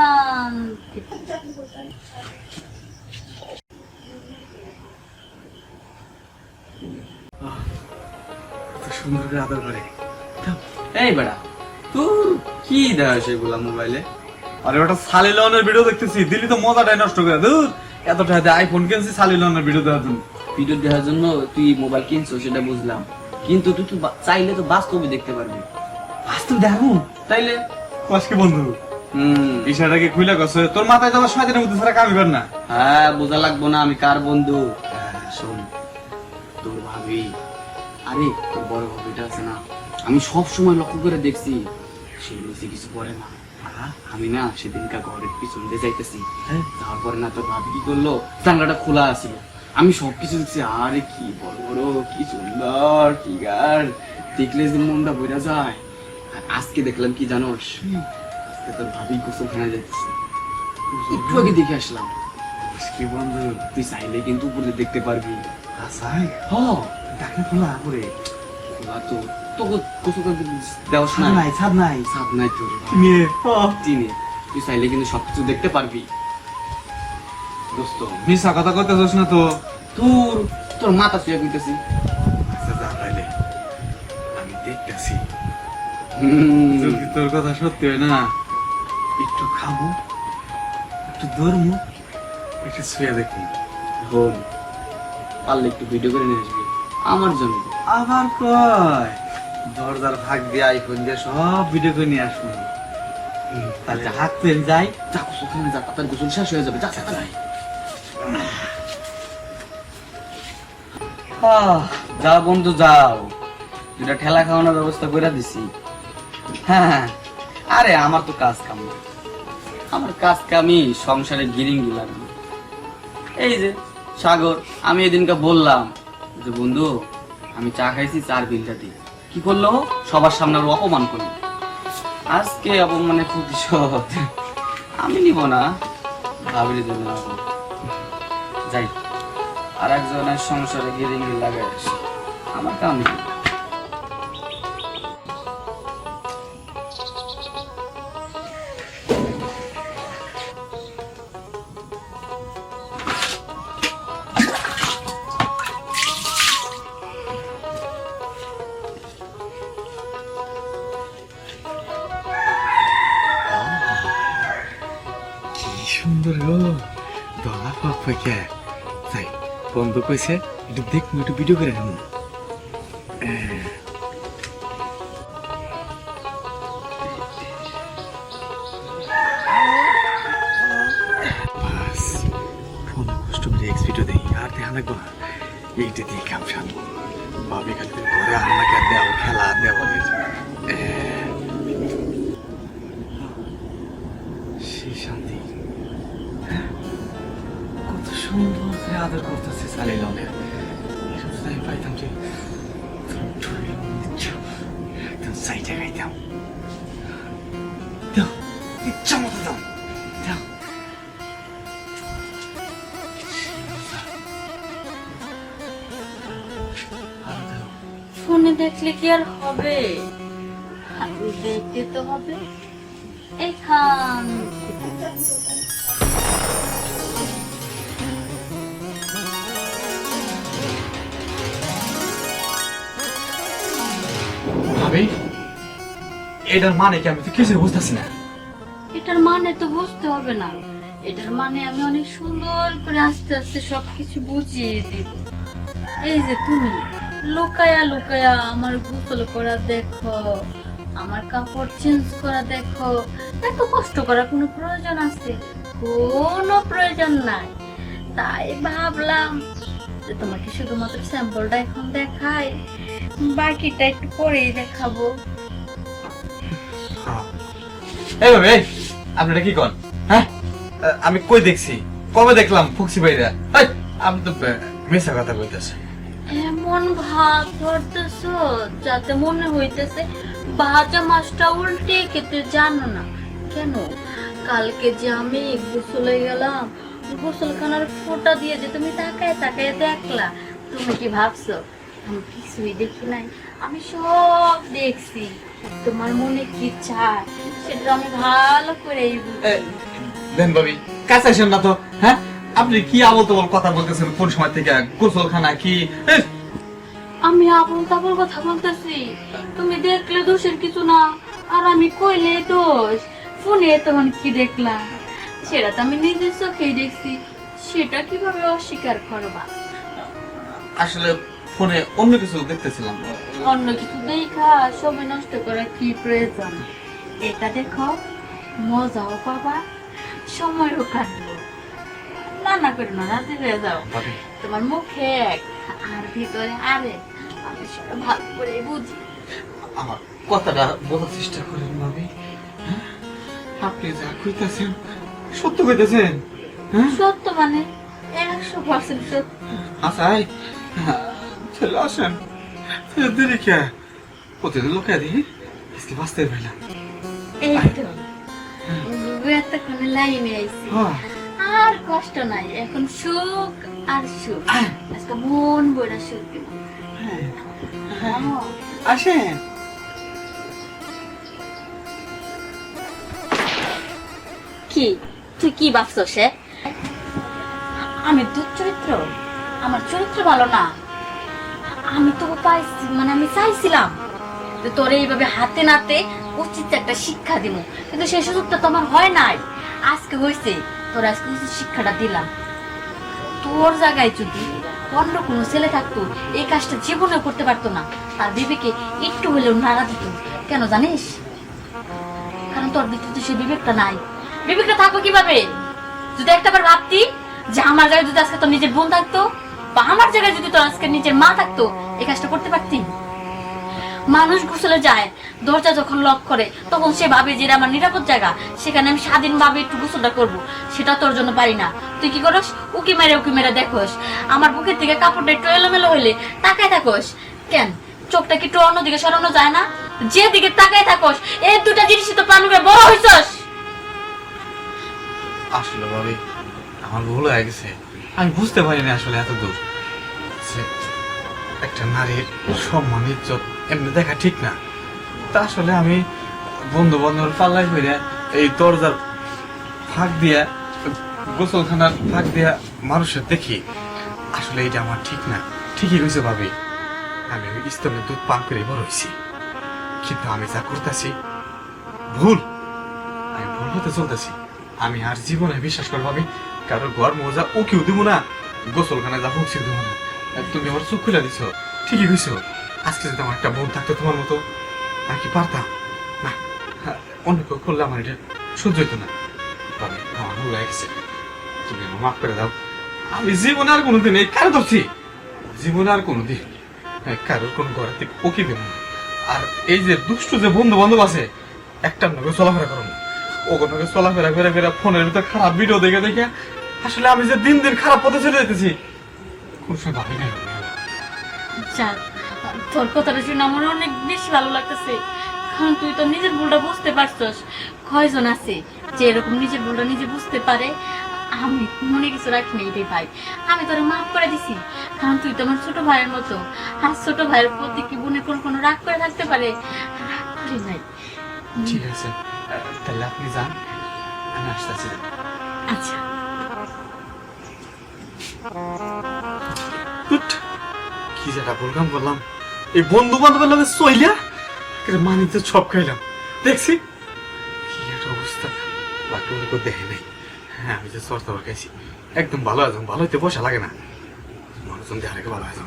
এখান সুন্দর করে আদর করে। এই বেড়া তোর কি দেওয়া সেগুলা মোবাইলে আরে ওটা সালি লনের ভিডিও দেখতেছি দিল্লি তো মজাটাই নষ্ট করে দূর এত টাকা আইফোন কিনছি সালি লনের ভিডিও দেওয়ার জন্য। ভিডিও দেখার জন্য তুই মোবাইল কিনছো সেটা বুঝলাম। কিন্তু তুই তো চাইলে তো বাস্তবে দেখতে পারবি। বাস্তব দেখুন তাইলে? আজকে বন্ধু খুলে তোর মাথায় যাওয়ার দিনের মধ্যে কর না? হ্যাঁ বোঝা লাগবো না আমি কার বন্ধু? হ্যাঁ, শোন তোর ভাবি আরে তোর বড় ভাবিটা আছে না আমি সব সময় লক্ষ্য করে দেখছি সে বেশি কিছু করে না। আমি না সেদিনকা ঘরের পিছন দিয়ে যাইতেছি। হ্যাঁ। তারপরে না তোর ভাবি কি করল? জানলাটা খোলা আছিল আমি সব কিছু দেখছি আরে কি বড় বড় কি সুন্দর কি গার দেখলে যে মনটা বইরা যায়। আজকে দেখলাম কি জানোস? তোর ভাবি একটু আগে দেখে আসলাম। আজকে বন্ধু তুই চাইলে কিন্তু উপরে দেখতে পারবি। আসাই হ ডাকে খোলা করে খোলা তো। তোকে গোসল করতে দেওয়াস নাই? ছাদ নাই। সাপ নাই তোর নিয়ে চিনে তুই চাইলে কিন্তু সবকিছু দেখতে পারবি। দোস্ত মিশা কথা করতেছিস না তো। তোর তোর মাথা শুয়ে কইতেছি। আচ্ছা যা তাইলে। আমি দেখতেছি। হুম, তোর কথা সত্যি হয় না একটু খাব, একটু ধরবো একটু শুয়ে দেখি হন পারলে একটু ভিডিও করে নিয়ে আসবি। আমার জন্য। আবার কয়? দরজার ভাগ দিয়ে আইফোন দিয়ে সব ভিডিও করে নিয়ে আসব। তাহলে হাত পেন যাই। যা গোসল খানা যা তার গোসল শেষ হয়ে যাবে। যা তাড়াতাড়ি যা বন্ধু, যাও। দুটা ঠেলা খাওয়ানোর ব্যবস্থা করে দিছি। হ্যাঁ আরে, আমার তো কাজ কাম। না। আমার কাজ কামই সংসারে গিরিঙ্গি লাগবে এই যে, সাগর, আমি এদিনকে বললাম যে, বন্ধু, আমি চা খাইছি, চার বিলটা দিই কি করল? সবার সামনে আবার অপমান করল। আজকে অপমানে প্রতিশোধ আমি নিব না। ভাবির জন্য যাই আর একজনের সংসারে গিরিঙ্গি লাগাই আমার কাম নেই। পাপ কে যাই বন্ধু কইছে, একটু দেখব একটু ভিডিও করে নেব এইটা দিয়ে কাম শান্ত ভাবি খালি ঘরে আমাকে দেও খেলা দেওয়া আদর করতেছে সালি লনের এরকম পাইতাম যে একদম সাইডে গাইতাম ইচ্ছা মতো ফোনে দেখলে কি আর হবে? দেখতে তো হবে। এখান ভাবি, এটার মানে কি আমি তো কিছু বুঝতেছি না। এটার মানে তো বুঝতে হবে না। এটার মানে আমি অনেক সুন্দর করে আস্তে আস্তে সবকিছু বুঝিয়ে দিব। এই যে তুমি, লুকায়া লুকায়া আমার গোসল করা দেখো, আমার কাপড় চেঞ্জ করা দেখো। এত কষ্ট করার কোনো প্রয়োজন আছে? কোনো প্রয়োজন নাই। তাই ভাবলাম যে তোমাকে শুধুমাত্র স্যাম্পলটা এখন দেখাই। বাকিটা একটু পরেই দেখাবো। এই ভাবে আপনারা কি কন? হ্যাঁ? আমি কই দেখছি? কবে দেখলাম ফুকসি ভাইরা? আমি তো মিথ্যা কথা কইতেছি এমন ভাব ধরতেছ যাতে মনে হইতেছে ভাজা মাছটা উল্টে খেতে জানো না। কেন? কালকে যে আমি গোসলে গেলাম গোসলখানার ফোঁটা দিয়ে যে তুমি তাকায় তাকায় দেখলা তুমি কি ভাবছ? আমি কিছুই দেখি নাই। আমি সব দেখছি। তোমার মনে কি চায় সেটা আমি ভালো করেই দেন ভাবি কাছে আসেন না তো হ্যাঁ? আপনি কি আবল তাবল কথা বলতেছেন কোন সময় থেকে? গোসলখানা কি? আমি আবল তাবল কথা বলতেছি। তুমি দেখলে দোষের কিছু না আর আমি কইলে দোষ। ফোনে তখন কি দেখলাম? সেটা তো আমি নিজের চোখেই দেখছি। সেটা কীভাবে অস্বীকার করবা? আসলে ফোনে অন্য কিছু দেখতেছিলাম। অন্য কিছু দেখা সময় নষ্ট করা কি প্রয়োজন? এটা দেখো মজাও পাবা সময়ও কাটবো। না না করে না হয়ে যাও। তোমার মুখে এক আর ভিতরে আরেক। আমি সেটা ভালো করে বুঝি। আমার কথাটা বোঝার চেষ্টা করেন ভাবি। হ্যাঁ? আপনি যা কইতাছেন সত্য কইতাছেন। হ্যাঁ? সত্য মানে একশো পার্সেন্ট সত্য। আচ্ছা হ্যাঁ, চলে আসেন তাহলে দেরি কে প্রতিদিন লোকে দিই আজকে বাঁচতে পারলাম এই তো এতক্ষণে লাইনে আইছি। হ্যাঁ। আর কষ্ট নাই এখন সুখ আর সুখ। আজকে মন বইরা সুখ দিব। আসেন। কি? তুই কি ভাবছ সে আমি দুচরিত্র আমার চরিত্র ভালো না। আমি তো পাইছি মানে আমি চাইছিলাম যে তোরে এইভাবে হাতে নাতে উচিত একটা শিক্ষা দিব কিন্তু সেই সুযোগটা তো আমার হয় নাই। আজকে হয়েছে তোর আজকে শিক্ষাটা দিলাম। তোর জায়গায় যদি অন্য কোনো ছেলে থাকতো, এই কাজটা জীবনে করতে পারতো না, তার বিবেকে একটু হলেও নাড়া দিত। কেন জানিস? কারণ তোর ভিতরে তো সে বিবেকটা নাই। বিবেকটা থাকব কীভাবে? যদি একটাবার ভাবতি যে আমার গায়ে যদি আজকে তোর নিজের বোন থাকতো আমার জায়গায় যদি তোর আজকে নিজের মা থাকতো, এই কাজটা করতে পারতি? মানুষ গোসলে যায়, দরজা যখন লক করে, তখন সে ভাবে যে আমার নিরাপদ জায়গা, সেখানে আমি স্বাধীনভাবে একটু গোসলটা করব। সেটা তোর জন্য পারি না। তুই কি করস? উকি মেরে উকি মেরে দেখোস। আমার বুকের থেকে কাপড়টা একটু এলোমেলো হইলে তাকায় থাকোস। কেন? চোখটা কি একটু অন্যদিকে সরানো যায় না? যেদিকে তাকায় থাকোস, এই দুটা জিনিসই তো প্রাণকে বড় হইছস। আসলে ভাবি, আমার ভুল হয়ে গেছে। আমি বুঝতে পারিনি আসলে এত দূর। একটা নারীর সম্মান, ইজ্জত এমনি দেখা ঠিক না। তা আসলে আমি বন্ধু বান্ধবের পাল্লাই করে এই দরজার ফাঁক দিয়া, গোসলখানার ফাঁক দিয়া মানুষের দেখি, আসলে এটা আমার ঠিক না। ঠিকই হয়েছে ভাবি। আমি ওই স্তনের দুধ পান করে বড় হয়েছি কিন্তু আমি যা করতেছি, ভুল। আমি ভুল হতে চলতেছি। আমি আর জীবনে বিশ্বাস করব আমি কারও ঘর মজা ও কেউ দিব না গোসলখানে যা হোক দেবো না। তুমি আমার চোখ খুলে দিছো। ঠিকই কইছো। আজকে যদি আমার একটা বোন থাকতো তোমার মতো আর কি পারতাম না হ্যাঁ, অন্য কেউ করলে আমার এটা সহ্য হইতো না। তুমি আমার মাফ করে দাও। আমি জীবনে আর কোনোদিন এই কারও ধরছি। জীবনে আর কোনোদিন কারোর কোন ঘরে থেকে পকি দেবো না। আর এই যে দুষ্ট যে বন্ধু বান্ধব আছে একটা নগে চলাফেরা করো না। ও চলাফেরা করে করে ফোনের ভিতরে খারাপ ভিডিও দেখে দেখে আসলে আমি যে দিন দিন খারাপ পথে চলে যেতেছি কোন সময় ভাবি নাই। যাক, তোর কথাটা শুনে আমার অনেক বেশি ভালো লাগতেছে। কারণ তুই তো নিজের ভুলটা বুঝতে পারছস। কয়জন আছে যে এরকম নিজের ভুলটা নিজে বুঝতে পারে? আমি মনে কিছু রাখিনি রে ভাই। আমি তোরে মাফ করে দিছি। কারণ তুই তো আমার ছোট ভাইয়ের মতো। আর ছোট ভাইয়ের প্রতি কি বোনে কোন কোনো রাগ করে থাকতে পারে? রাগ করি নাই। ঠিক আছে তাহলে আপনি যান আমি আসতেছি। আচ্ছা। কি যেটা বললাম বললাম এই বন্ধু বান্ধবের লোকের চইলা মানি তো সব খাইলাম। দেখছি, কি একটা অবস্থা। বাকি ওর দেখে নাই। হ্যাঁ আমি যে সর্তা বাকাইছি একদম ভালো আছেন ভালো হইতে বসা লাগে না। মানুষজন দেখার ভালো আছেন